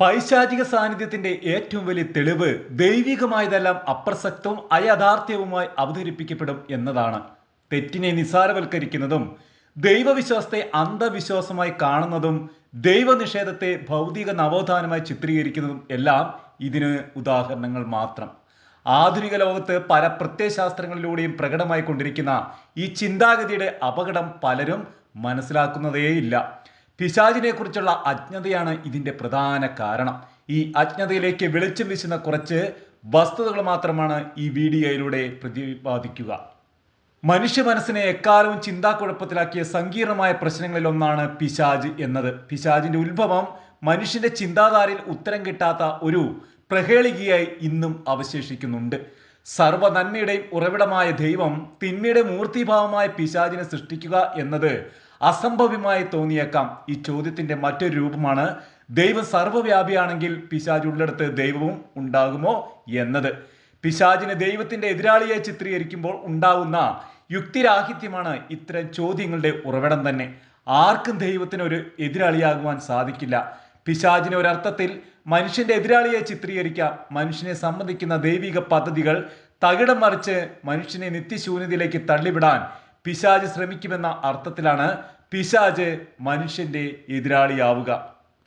പൈശാചിക സാന്നിധ്യത്തിന്റെ ഏറ്റവും വലിയ തെളിവ് ദൈവികമായതെല്ലാം അപ്രസക്തവും അയഥാർത്ഥ്യവുമായി അവതരിപ്പിക്കപ്പെടും എന്നതാണ്. തെറ്റിനെ നിസാരവൽക്കരിക്കുന്നതും ദൈവവിശ്വാസത്തെ അന്ധവിശ്വാസമായി കാണുന്നതും ദൈവനിഷേധത്തെ ഭൗതിക നവോത്ഥാനമായി ചിത്രീകരിക്കുന്നതും എല്ലാം ഇതിന് ഉദാഹരണങ്ങൾ മാത്രം. ആധുനിക ലോകത്ത് പല പ്രത്യയശാസ്ത്രങ്ങളിലൂടെയും പ്രകടമായി കൊണ്ടിരിക്കുന്ന ഈ ചിന്താഗതിയുടെ അപകടം പലരും മനസ്സിലാക്കുന്നതേയില്ല. പിശാചിനെ കുറിച്ചുള്ള അജ്ഞതയാണ് ഇതിന്റെ പ്രധാന കാരണം. ഈ അജ്ഞതയിലേക്ക് വെളിച്ചം വീശുന്ന കുറച്ച് വസ്തുതകൾ മാത്രമാണ് ഈ വീഡിയോയിലൂടെ പ്രതിപാദിക്കുക. മനുഷ്യ മനസ്സിനെ എക്കാലവും ചിന്താക്കുഴപ്പത്തിലാക്കിയ സങ്കീർണമായ പ്രശ്നങ്ങളിൽ ഒന്നാണ് പിശാജ് എന്നത്. പിശാജിന്റെ ഉത്ഭവം മനുഷ്യന്റെ ചിന്താധാരയിൽ ഉത്തരം കിട്ടാത്ത ഒരു പ്രഹേളികയായി ഇന്നും അവശേഷിക്കുന്നുണ്ട്. സർവ നന്മയുടെയും ഉറവിടമായ ദൈവം തിന്മയുടെ മൂർത്തിഭാവമായ പിശാജിനെ സൃഷ്ടിക്കുക എന്നത് അസംഭവ്യമായി തോന്നിയേക്കാം ഈ ചോദ്യത്തിന്റെ മറ്റൊരു രൂപമാണ് ദൈവം സർവവ്യാപിയാണെങ്കിൽ പിശാജ് ഉള്ളിടത്ത് ദൈവവും ഉണ്ടാകുമോ എന്നത്. പിശാജിനെ ദൈവത്തിന്റെ എതിരാളിയെ ചിത്രീകരിക്കുമ്പോൾ ഉണ്ടാകുന്ന യുക്തിരാഹിത്യമാണ് ഇത്തരം ചോദ്യങ്ങളുടെ ഉറവിടം തന്നെ. ആർക്കും ദൈവത്തിന് ഒരു എതിരാളിയാകുവാൻ സാധിക്കില്ല. പിശാജിനെ ഒരർത്ഥത്തിൽ മനുഷ്യന്റെ എതിരാളിയെ ചിത്രീകരിക്കാം. മനുഷ്യനെ സംബന്ധിക്കുന്ന ദൈവിക പദ്ധതികൾ തകിടം മറിച്ച് മനുഷ്യനെ നിത്യശൂന്യതയിലേക്ക് തള്ളിവിടാൻ പിശാജ് ശ്രമിക്കുമെന്ന അർത്ഥത്തിലാണ് പിശാജ് മനുഷ്യന്റെ എതിരാളിയാവുക.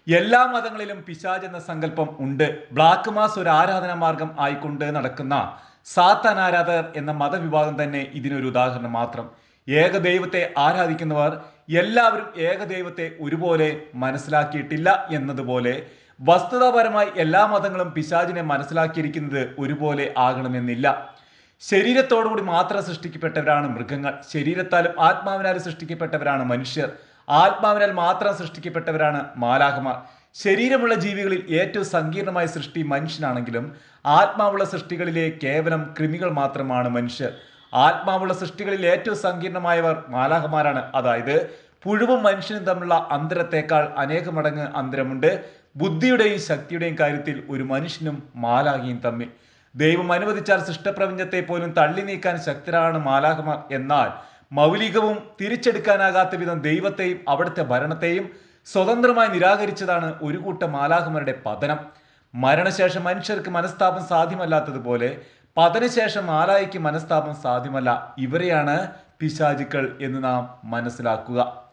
എല്ലാ മതങ്ങളിലും പിശാജ് എന്ന സങ്കല്പം ഉണ്ട്. ബ്ലാക്ക് മാസ് ഒരു ആരാധനാ മാർഗം ആയിക്കൊണ്ട് നടക്കുന്ന സാത്താൻ ആരാധകർ എന്ന മതവിഭാഗം തന്നെ ഇതിനൊരു ഉദാഹരണം മാത്രം. ഏകദൈവത്തെ ആരാധിക്കുന്നവർ എല്ലാവരും ഏകദൈവത്തെ ഒരുപോലെ മനസ്സിലാക്കിയിട്ടില്ല എന്നതുപോലെ വസ്തുതാപരമായി എല്ലാ മതങ്ങളും പിശാചിനെ മനസ്സിലാക്കിയിരിക്കുന്നത് ഒരുപോലെ ആകണമെന്നില്ല. ശരീരത്തോടുകൂടി മാത്രം സൃഷ്ടിക്കപ്പെട്ടവരാണ് മൃഗങ്ങൾ. ശരീരത്താലും ആത്മാവിനാലും സൃഷ്ടിക്കപ്പെട്ടവരാണ് മനുഷ്യർ. ആത്മാവിനാൽ മാത്രം സൃഷ്ടിക്കപ്പെട്ടവരാണ് മാലാഹമാർ ശരീരമുള്ള ജീവികളിൽ ഏറ്റവും സങ്കീർണമായ സൃഷ്ടി മനുഷ്യനാണെങ്കിലും ആത്മാവുള്ള സൃഷ്ടികളിലെ കേവലം കൃമികൾ മാത്രമാണ് മനുഷ്യർ. ആത്മാവുള്ള സൃഷ്ടികളിൽ ഏറ്റവും സങ്കീർണമായവർ മാലാഹമാരാണ് അതായത് പുഴുവും മനുഷ്യനും തമ്മിലുള്ള അന്തരത്തേക്കാൾ അനേക മടങ്ങ് അന്തരമുണ്ട്. ബുദ്ധിയുടെയും ശക്തിയുടെയും കാര്യത്തിൽ ഒരു മനുഷ്യനും മാലാഹിയും തമ്മിൽ. ദൈവം അനുവദിച്ചാൽ സൃഷ്ടപ്രപഞ്ചത്തെ പോലും തള്ളി നീക്കാൻ ശക്തരാണ് മാലാഹമാർ എന്നാൽ മൗലികവും തിരിച്ചെടുക്കാനാകാത്ത വിധം ദൈവത്തെയും അവിടുത്തെ ഭരണത്തെയും സ്വതന്ത്രമായി നിരാകരിച്ചതാണ് ഒരു കൂട്ടം മാലാഹമാരുടെ പതനം. മരണശേഷം മനുഷ്യർക്ക് മനസ്താപം സാധ്യമല്ലാത്തതുപോലെ പതനശേഷം മാലായിക്ക് മനസ്താപം സാധ്യമല്ല. ഇവരെയാണ് പിശാചുക്കൾ എന്ന് നാം മനസ്സിലാക്കുക.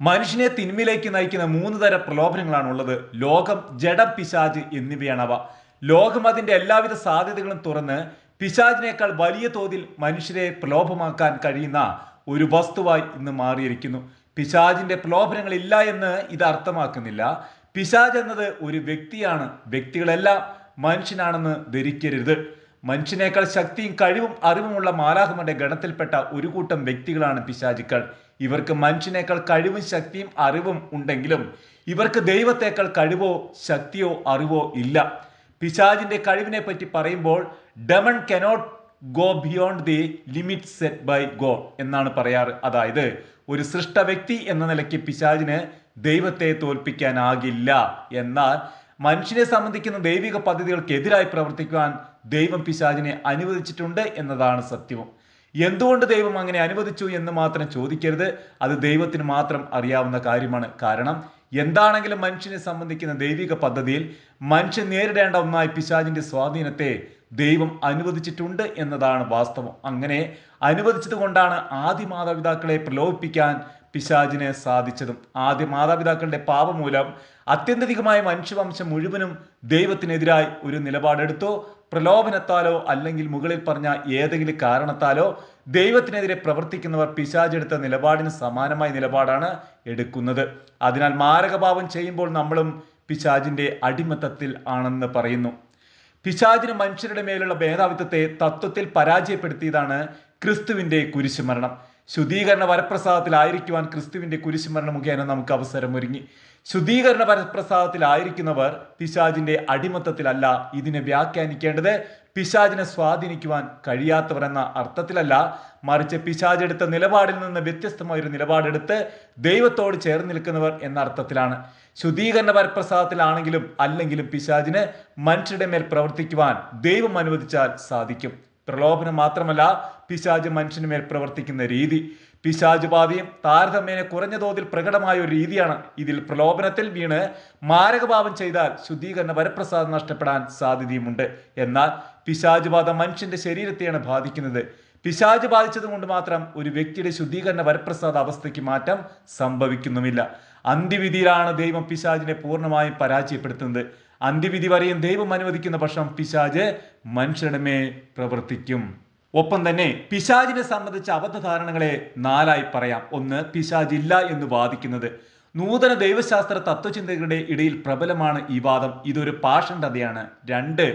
മനുഷ്യനെ തിന്മയിലേക്ക് നയിക്കുന്ന മൂന്ന് തരം പ്രലോഭനങ്ങളാണുള്ളത്. ലോകം ജഡം പിശാജ് എന്നിവയാണവ. ലോകം അതിന്റെ എല്ലാവിധ സാധ്യതകളും തുറന്ന് പിശാചിനേക്കാൾ വലിയ തോതിൽ മനുഷ്യരെ പ്രലോഭമാക്കാൻ കഴിയുന്ന ഒരു വസ്തുവായി ഇന്ന് മാറിയിരിക്കുന്നു. പിശാജിന്റെ പ്രലോഭനങ്ങൾ ഇല്ല എന്ന് ഇത് അർത്ഥമാക്കുന്നില്ല. പിശാജ് എന്നത് ഒരു വ്യക്തിയാണ്. വ്യക്തികളെല്ലാം മനുഷ്യനാണെന്ന് ധരിക്കരുത്. മനുഷ്യനേക്കാൾ ശക്തിയും കഴിവും അറിവുമുള്ള മാലാഹമന്റെ ഗണത്തിൽപ്പെട്ട ഒരു കൂട്ടം വ്യക്തികളാണ് പിശാചുക്കൾ. ഇവർക്ക് മനുഷ്യനേക്കാൾ കഴിവും ശക്തിയും അറിവും ഉണ്ടെങ്കിലും ഇവർക്ക് ദൈവത്തേക്കാൾ കഴിവോ ശക്തിയോ അറിവോ ഇല്ല. പിശാജിന്റെ കഴിവിനെ പറ്റി പറയുമ്പോൾ demon cannot go beyond the limit set by God എന്നാണ് പറയാറ്. അതായത് ഒരു സൃഷ്ട വ്യക്തി എന്ന നിലയ്ക്ക് പിശാജിന് ദൈവത്തെ തോൽപ്പിക്കാനാകില്ല. എന്നാൽ മനുഷ്യനെ സംബന്ധിക്കുന്ന ദൈവിക പദ്ധതികൾക്കെതിരായി പ്രവർത്തിക്കുവാൻ ദൈവം പിശാജിനെ അനുവദിച്ചിട്ടുണ്ട് എന്നതാണ് സത്യവും. എന്തുകൊണ്ട് ദൈവം അങ്ങനെ അനുവദിച്ചു എന്ന് മാത്രം ചോദിക്കരുത്. അത് ദൈവത്തിന് മാത്രം അറിയാവുന്ന കാര്യമാണ്. കാരണം എന്താണെങ്കിലും മനുഷ്യനെ സംബന്ധിക്കുന്ന ദൈവിക പദ്ധതിയിൽ മനുഷ്യൻ നേരിടേണ്ട ഒന്നായി പിശാചിന്റെ സ്വാധീനത്തെ ദൈവം അനുവദിച്ചിട്ടുണ്ട് എന്നതാണ് വാസ്തവം. അങ്ങനെ അനുവദിച്ചത് കൊണ്ടാണ് ആദ്യ മാതാപിതാക്കളെ പ്രലോഭിപ്പിക്കാൻ പിശാജിന് സാധിച്ചതും. ആദ്യ മാതാപിതാക്കളുടെ പാപം മൂലം അത്യന്തികമായ മനുഷ്യവംശം മുഴുവനും ദൈവത്തിനെതിരായി ഒരു നിലപാടെടുത്തോ. പ്രലോഭനത്താലോ അല്ലെങ്കിൽ മുകളിൽ പറഞ്ഞ ഏതെങ്കിലും കാരണത്താലോ ദൈവത്തിനെതിരെ പ്രവർത്തിക്കുന്നവർ പിശാചെടുത്ത നിലപാടിന് സമാനമായ നിലപാടാണ് എടുക്കുന്നത്. അതിനാൽ മാരകഭാവം ചെയ്യുമ്പോൾ നമ്മളും പിശാജിന്റെ അടിമത്തത്തിൽ ആണെന്ന് പറയുന്നു. പിശാജിന് മനുഷ്യരുടെ മേലുള്ള ഭേദാവിത്വത്തെ തത്വത്തിൽ പരാജയപ്പെടുത്തിയതാണ് ക്രിസ്തുവിന്റെ കുരിശുമരണം. ശുദ്ധീകരണ വരപ്രസാദത്തിലായിരിക്കുവാൻ ക്രിസ്തുവിന്റെ കുരിശുമരണ മുഖേന നമുക്ക് അവസരം ഒരുങ്ങി ശുദ്ധീകരണ വരപ്രസാദത്തിലായിരിക്കുന്നവർ പിശാജിന്റെ അടിമത്തത്തിലല്ല ഇതിനെ വ്യാഖ്യാനിക്കേണ്ടത്. പിശാജിനെ സ്വാധീനിക്കുവാൻ കഴിയാത്തവർ എന്ന അർത്ഥത്തിലല്ല. മറിച്ച് പിശാജ് പിശാജെടുത്ത നിലപാടിൽ നിന്ന് വ്യത്യസ്തമായ ഒരു നിലപാടെടുത്ത് ദൈവത്തോട് ചേർന്ന് നിൽക്കുന്നവർ എന്ന അർത്ഥത്തിലാണ്. ശുദ്ധീകരണ വരപ്രസാദത്തിലാണെങ്കിലും അല്ലെങ്കിലും പിശാജിന് മനുഷ്യരുടെ മേൽ പ്രവർത്തിക്കുവാൻ ദൈവം അനുവദിച്ചാൽ സാധിക്കും. പ്രലോഭനം മാത്രമല്ല പിശാജ് മനുഷ്യന് മേൽ പ്രവർത്തിക്കുന്ന രീതി. പിശാജ് ബാധയും താരതമ്യേന കുറഞ്ഞ തോതിൽ പ്രകടമായ ഒരു രീതിയാണ് ഇതിൽ പ്രലോഭനത്തിൽ വീണ് മാരകഭാവം ചെയ്താൽ ശുദ്ധീകരണ വരപ്രസാദം നഷ്ടപ്പെടാൻ സാധ്യതയുമുണ്ട്. എന്നാൽ പിശാജ് ബാധ മനുഷ്യന്റെ ശരീരത്തെയാണ് ബാധിക്കുന്നത്. പിശാജ് ബാധിച്ചത് കൊണ്ട് മാത്രം ഒരു വ്യക്തിയുടെ ശുദ്ധീകരണ വരപ്രസാദ അവസ്ഥയ്ക്ക് മാറ്റം സംഭവിക്കുന്നുമില്ല. അന്ത്യവിധിയിലാണ് ദൈവം പിശാജിനെ പൂർണമായും പരാജയപ്പെടുത്തുന്നത്. അന്ത്യവിധി വരെയും ദൈവം അനുവദിക്കുന്ന പക്ഷം പിശാജ് മനുഷ്യരുടെ മേൽ പ്രവർത്തിക്കും. ഒപ്പം തന്നെ പിശാജിനെ സംബന്ധിച്ച അബദ്ധധാരണകളെ നാലായി പറയാം. ഒന്ന് പിശാജ് ഇല്ല എന്ന് വാദിക്കുന്നത്. നൂതന ദൈവശാസ്ത്ര തത്വചിന്തകരുടെ ഇടയിൽ പ്രബലമാണ് ഈ വാദം. ഇതൊരു പാഷണ്ഡതയാണ് രണ്ട്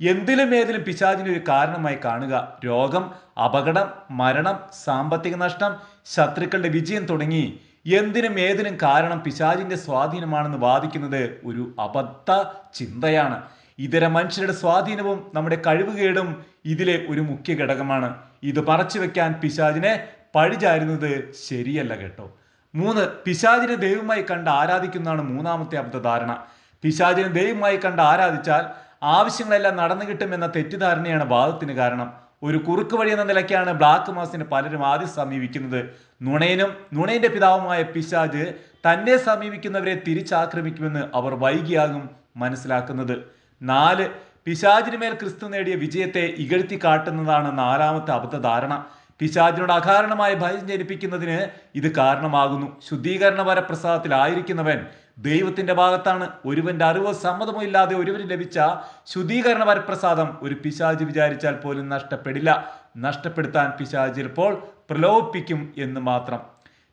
എന്തിലും ഏതിലും പിശാജിനെ ഒരു കാരണമായി കാണുക. രോഗം അപകടം മരണം സാമ്പത്തിക നഷ്ടം ശത്രുക്കളുടെ വിജയം തുടങ്ങി എന്തിനും ഏതിനും കാരണം പിശാചിന്റെ സ്വാധീനമാണെന്ന് വാദിക്കുന്നത് ഒരു അബദ്ധ ചിന്തയാണ്. ഇതര മനുഷ്യരുടെ സ്വാധീനവും നമ്മുടെ കഴിവുകേടും ഇതിലെ ഒരു മുഖ്യ ഘടകമാണ്. ഇത് പറച്ചു വെക്കാൻ പിശാചിനെ പഴിചാരുന്നത് ശരിയല്ല കേട്ടോ. മൂന്ന് പിശാചിനെ ദൈവമായി കണ്ട് ആരാധിക്കുന്നതാണ് മൂന്നാമത്തെ അബദ്ധധാരണ. പിശാചിനെ ദൈവമായി കണ്ട് ആരാധിച്ചാൽ ആവശ്യങ്ങളെല്ലാം നടന്നു കിട്ടുമെന്ന തെറ്റിദ്ധാരണയാണ് വാദത്തിന് കാരണം. ഒരു കുറുക്ക് വഴി എന്ന നിലയ്ക്കാണ് ബ്ലാക്ക് മാസിനെ പലരും ആദ്യം സമീപിക്കുന്നത്. നുണയനും നുണയന്റെ പിതാവുമായ പിശാജ് തന്നെ സമീപിക്കുന്നവരെ തിരിച്ചാക്രമിക്കുമെന്ന് അവർ വൈകിയാകും മനസ്സിലാക്കുന്നത്. നാല് പിശാചിന് മേൽ ക്രിസ്തു നേടിയ വിജയത്തെ ഇകഴ്ത്തി കാട്ടുന്നതാണ് നാലാമത്തെ അബദ്ധധാരണ. പിശാചിനോട് അകാരണമായ ഭയം ജനിപ്പിക്കുന്നതിന് ഇത് കാരണമാകുന്നു. ശുദ്ധീകരണ വരപ്രസാദത്തിലായിരിക്കുന്നവൻ ദൈവത്തിന്റെ ഭാഗത്താണ്. ഒരുവന്റെ അറിവോ സമ്മതമോ ഇല്ലാതെ ഒരുവന് ലഭിച്ച ശുദ്ധീകരണ വരപ്രസാദം ഒരു പിശാജ് വിചാരിച്ചാൽ പോലും നഷ്ടപ്പെടില്ല. നഷ്ടപ്പെടുത്താൻ പിശാജ് ചിലപ്പോൾ പ്രലോഭിപ്പിക്കും എന്ന് മാത്രം.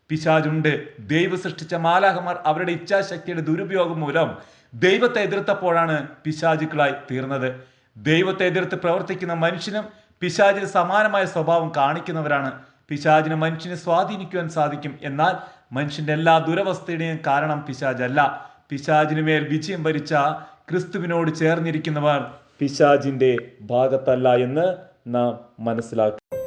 പിശാജുണ്ട് ദൈവ സൃഷ്ടിച്ച മാലാഹമാർ അവരുടെ ഇച്ഛാശക്തിയുടെ ദുരുപയോഗം മൂലം ദൈവത്തെ എതിർത്തപ്പോഴാണ് പിശാചുക്കളായി തീർന്നത്. ദൈവത്തെ എതിർത്ത് പ്രവർത്തിക്കുന്ന മനുഷ്യനും പിശാചിന് സമാനമായ സ്വഭാവം കാണിക്കുന്നവരാണ്. പിശാചിന് മനുഷ്യനെ സ്വാധീനിക്കുവാൻ സാധിക്കും. എന്നാൽ മനുഷ്യന്റെ എല്ലാ ദുരവസ്ഥയുടെയും കാരണം പിശാജല്ല പിശാചിന് മേൽ വിജയം ഭരിച്ച ക്രിസ്തുവിനോട് ചേർന്നിരിക്കുന്നവർ പിശാജിന്റെ ഭാഗത്തല്ല എന്ന് നാം മനസ്സിലാക്കും.